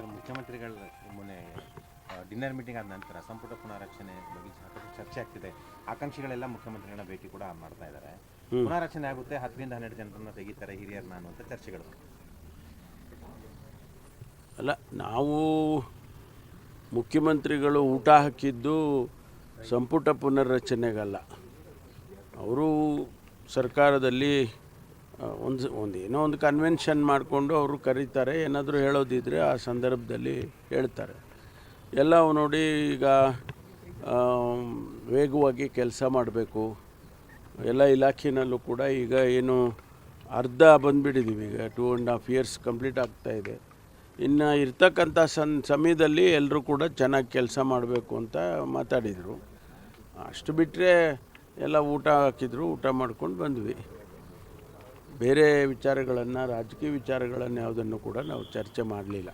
Sir ಮುಖ್ಯಮಂತ್ರಿಗಳ ಮೊನ್ನೆ dinner meeting ಆದ ನಂತರ ಸಂಪುಟ ಪುನಾರಚನೆ ಬಗ್ಗೆ ಸಾಕಷ್ಟು ಚರ್ಚೆ ಆಗ್ತಿದೆ. ಆಕಾಂಕ್ಷಿಗಳೆಲ್ಲ ಮುಖ್ಯಮಂತ್ರಿಗಳನ್ನ ಭೇಟಿ ಕೂಡ ಮಾಡ್ತಾ ಇದ್ದಾರೆ. ಪುನಾರಚನೆ ಆಗುತ್ತೆ ಹತ್ತರಿಂದ ಹನ್ನೆರಡು ಜನರನ್ನ ತೆಗಿತಾರೆ ಹಿರಿಯರನ್ನ ಅಂತ ಚರ್ಚೆಗಳು. ಅಲ್ಲ ನಾವು ಮುಖ್ಯಮಂತ್ರಿಗಳು ಊಟ ಹಾಕಿದ್ದು ಸಂಪುಟ ಪುನರ್ರಚನೆಗಲ್ಲ. ಅವರು ಸರ್ಕಾರದಲ್ಲಿ ಒಂದು ಒಂದು ಏನೋ ಒಂದು ಕನ್ವೆನ್ಷನ್ ಮಾಡಿಕೊಂಡು ಅವರು ಕರೀತಾರೆ. ಏನಾದರೂ ಹೇಳೋದಿದ್ರೆ ಆ ಸಂದರ್ಭದಲ್ಲಿ ಹೇಳ್ತಾರೆ. ಎಲ್ಲ ನೋಡಿ ಈಗ ವೇಗವಾಗಿ ಕೆಲಸ ಮಾಡಬೇಕು. ಎಲ್ಲ ಇಲಾಖೆನಲ್ಲೂ ಕೂಡ ಈಗ ಏನು ಅರ್ಧ ಬಂದುಬಿಟ್ಟಿದ್ದೀವಿ ಈಗ two and half years complete ಆಗ್ತಾ ಇದೆ. ಇನ್ನು ಇರ್ತಕ್ಕಂಥ ಸನ್, ಸಮಯದಲ್ಲಿ ಎಲ್ಲರೂ ಕೂಡ ಚೆನ್ನಾಗಿ ಕೆಲಸ ಮಾಡಬೇಕು ಅಂತ ಮಾತಾಡಿದರು. ಅಷ್ಟು ಬಿಟ್ಟರೆ ಎಲ್ಲ ಊಟ ಹಾಕಿದ್ರು, ಊಟ ಮಾಡ್ಕೊಂಡು ಬಂದ್ವಿ. ಬೇರೆ ವಿಚಾರಗಳನ್ನು ರಾಜಕೀಯ ವಿಚಾರಗಳನ್ನು ಯಾವುದನ್ನು ಕೂಡ ನಾವು ಚರ್ಚೆ ಮಾಡಲಿಲ್ಲ.